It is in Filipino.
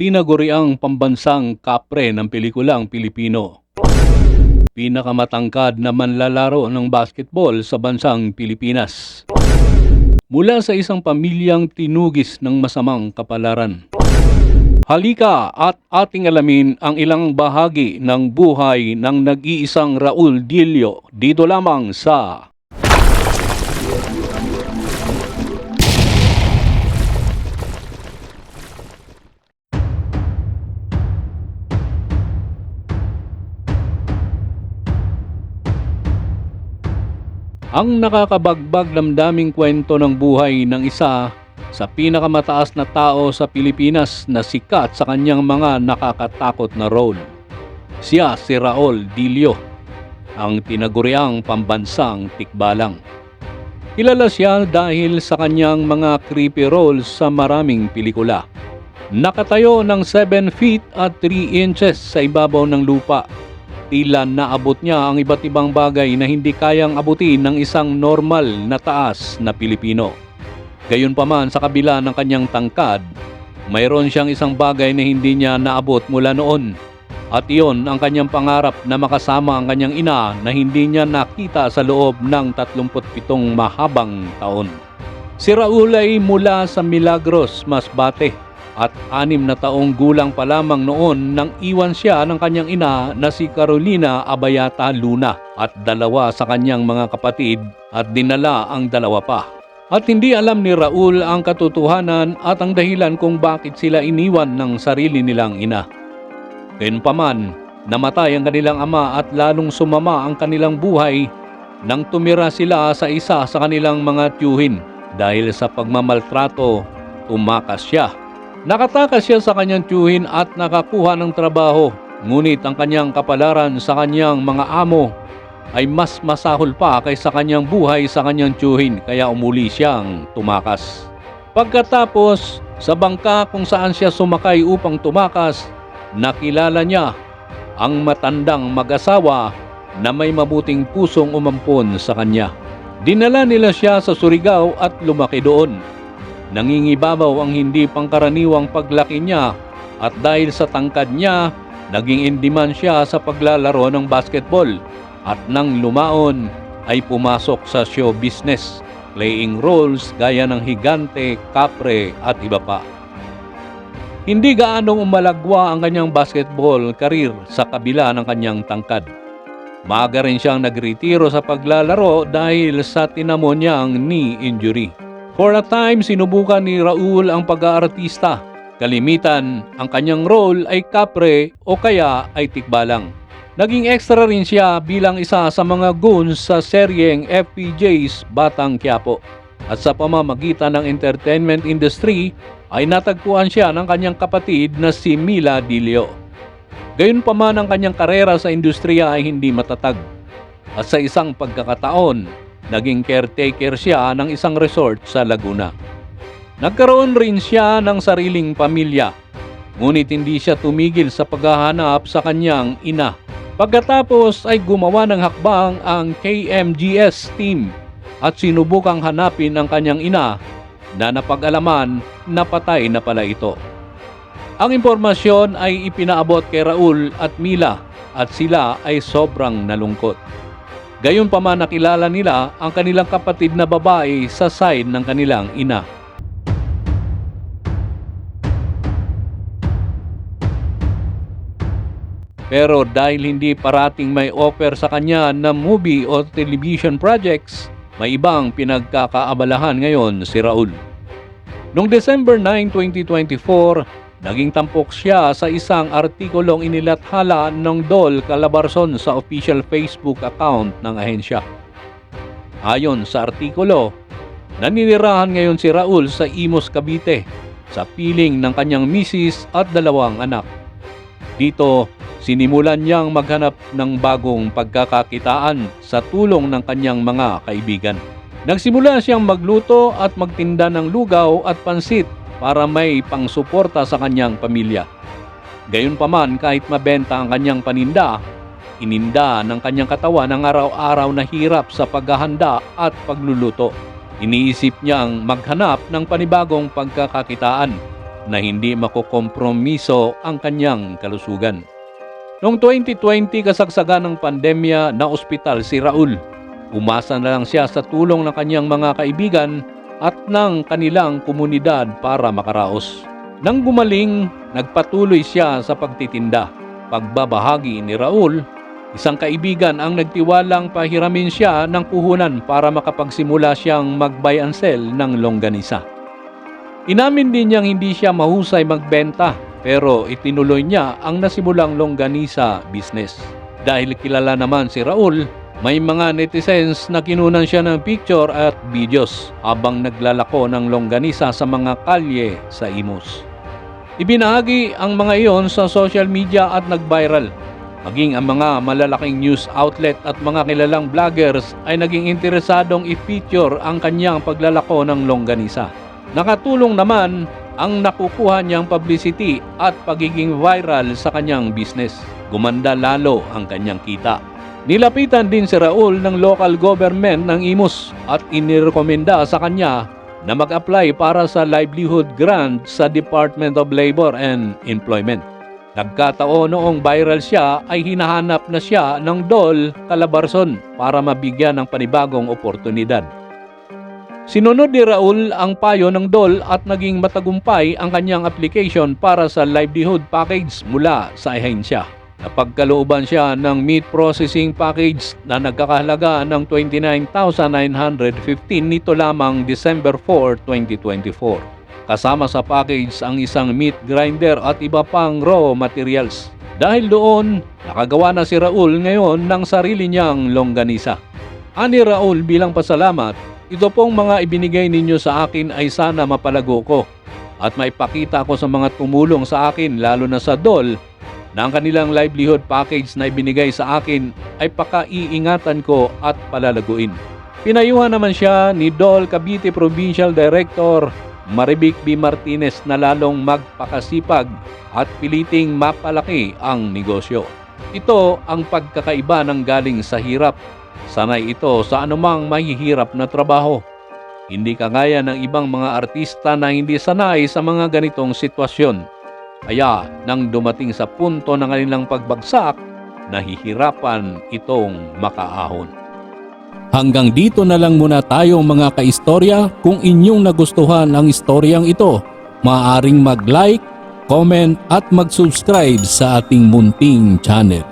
tinaguriang pambansang kapre ng pelikulang Pilipino. Pinakamatangkad na manlalaro ng basketball sa bansang Pilipinas. Mula sa isang pamilyang tinugis ng masamang kapalaran. Halika at ating alamin ang ilang bahagi ng buhay ng nag-iisang Raul Dilio dito lamang sa Ang nakakabagbag damdaming kwento ng buhay ng isa sa pinakamataas na tao sa Pilipinas na sikat sa kanyang mga nakakatakot na role. Siya si Raul Dilio, ang tinaguriang pambansang tikbalang. Kilala siya dahil sa kanyang mga creepy roles sa maraming pelikula. Nakatayo ng 7 feet at 3 inches sa ibabaw ng lupa tila naabot niya ang iba't ibang bagay na hindi kayang abutin ng isang normal na taas na Pilipino. Gayunpaman sa kabila ng kanyang tangkad, mayroon siyang isang bagay na hindi niya naabot mula noon. At iyon ang kanyang pangarap na makasama ang kanyang ina na hindi niya nakita sa loob ng 37 mahabang taon. Si Raul ay mula sa Milagros, Masbate at anim na taong gulang pa lamang noon nang iwan siya ng kanyang ina na si Carolina Abayata Luna at dalawa sa kanyang mga kapatid at dinala ang dalawa pa. At hindi alam ni Raul ang katotohanan at ang dahilan kung bakit sila iniwan ng sarili nilang ina. Gayunpaman, namatay ang kanilang ama at lalong sumama ang kanilang buhay nang tumira sila sa isa sa kanilang mga tiyuhin dahil sa pagmamaltrato, tumakas siya Nakatakas siya sa kanyang tiyuhin at nakakuha ng trabaho. Ngunit ang kanyang kapalaran sa kanyang mga amo ay mas masahol pa kaysa kanyang buhay sa kanyang tiyuhin kaya umuli siyang tumakas. Pagkatapos, sa bangka kung saan siya sumakay upang tumakas, nakilala niya ang matandang mag-asawa na may mabuting pusong umampon sa kanya. Dinala nila siya sa Surigao at lumaki doon. Nangingibabaw ang hindi pangkaraniwang paglaki niya at dahil sa tangkad niya, naging indiman siya sa paglalaro ng basketball at nang lumaon ay pumasok sa show business, playing roles gaya ng higante, kapre at iba pa. Hindi gaanong umalagwa ang kanyang basketball career sa kabila ng kanyang tangkad. Maaga rin siyang nagretiro sa paglalaro dahil sa tinamo niyang knee injury. For a time, sinubukan ni Raul ang pag-aartista. Kalimitan, ang kanyang role ay kapre o kaya ay tikbalang. Naging extra rin siya bilang isa sa mga goons sa seryeng FPJ's Batang Quiapo. At sa pamamagitan ng entertainment industry, ay natagpuan siya ng kanyang kapatid na si Mila Dilio. Gayunpaman ang kanyang karera sa industriya ay hindi matatag. At sa isang pagkakataon, naging caretaker siya ng isang resort sa Laguna. Nagkaroon rin siya ng sariling pamilya, ngunit hindi siya tumigil sa paghahanap sa kanyang ina. Pagkatapos ay gumawa ng hakbang ang KMGS team at sinubukang hanapin ang kanyang ina na napag-alaman na patay na pala ito. Ang impormasyon ay ipinaabot kay Raul at Mila at sila ay sobrang nalungkot. Gayon pa man nakilala nila ang kanilang kapatid na babae sa side ng kanilang ina. Pero dahil hindi parating may offer sa kanya na movie o television projects, may ibang pinagkakaabalahan ngayon si Raul. Noong December 9, 2024, naging tampok siya sa isang artikulong inilathala ng Dol Calabarzon sa official Facebook account ng ahensya. Ayon sa artikulo, naninirahan ngayon si Raul sa Imos, Cavite sa piling ng kanyang misis at dalawang anak. Dito, sinimulan niyang maghanap ng bagong pagkakakitaan sa tulong ng kanyang mga kaibigan. Nagsimula siyang magluto at magtinda ng lugaw at pansit para may pangsuporta sa kanyang pamilya. Gayunpaman kahit mabenta ang kanyang paninda, ininda ng kanyang katawan ang araw-araw na hirap sa paghahanda at pagluluto. Iniisip niyang maghanap ng panibagong pagkakakitaan na hindi makukompromiso ang kanyang kalusugan. Noong 2020 kasagsagan ng pandemya na ospital si Raul. Umasa na lang siya sa tulong ng kanyang mga kaibigan at ng kanilang komunidad para makaraos. Nang gumaling, nagpatuloy siya sa pagtitinda. Pagbabahagi ni Raul, isang kaibigan ang nagtiwalang pahiramin siya ng puhunan para makapagsimula siyang mag-buy and sell ng longganisa. Inamin din niyang hindi siya mahusay magbenta pero itinuloy niya ang nasimulang longganisa business. Dahil kilala naman si Raul, may mga netizens na kinunan siya ng picture at videos habang naglalako ng longganisa sa mga kalye sa Imus. Ibinahagi ang mga iyon sa social media at nag-viral. Maging ang mga malalaking news outlet at mga kilalang vloggers ay naging interesadong i-feature ang kanyang paglalako ng longganisa. Nakatulong naman ang nakukuha niyang publicity at pagiging viral sa kanyang business. Gumanda lalo ang kanyang kita. Nilapitan din si Raul ng local government ng Imus at inirekomenda sa kanya na mag-apply para sa livelihood grant sa Department of Labor and Employment. Nagkataon noong viral siya ay hinahanap na siya ng DOL Calabarzon para mabigyan ng panibagong oportunidad. Sinunod ni Raul ang payo ng DOL at naging matagumpay ang kanyang application para sa livelihood package mula sa ahensya. Napagkalooban siya ng meat processing package na nagkakahalaga ng 29,915 nito lamang December 4, 2024. Kasama sa package ang isang meat grinder at iba pang raw materials. Dahil doon, nakagawa na si Raul ngayon ng sarili niyang longganisa. Ani Raul bilang pasalamat, ito pong mga ibinigay ninyo sa akin ay sana mapalago ko at maipakita ko sa mga tumulong sa akin lalo na sa DOL na ang kanilang livelihood package na ibinigay sa akin ay pakaiingatan ko at palalaguin. Pinayuhan naman siya ni Dol Cavite Provincial Director Maribic B. Martinez na lalong magpakasipag at piliting mapalaki ang negosyo. Ito ang pagkakaiba ng galing sa hirap. Sanay ito sa anumang mahihirap na trabaho. Hindi kagaya ng ibang mga artista na hindi sanay sa mga ganitong sitwasyon. Kaya nang dumating sa punto ng kanilang pagbagsak, nahihirapan itong makaahon. Hanggang dito na lang muna tayo mga kaistorya. Kung inyong nagustuhan ang istoryang ito, maaaring mag-like, comment at mag-subscribe sa ating munting channel.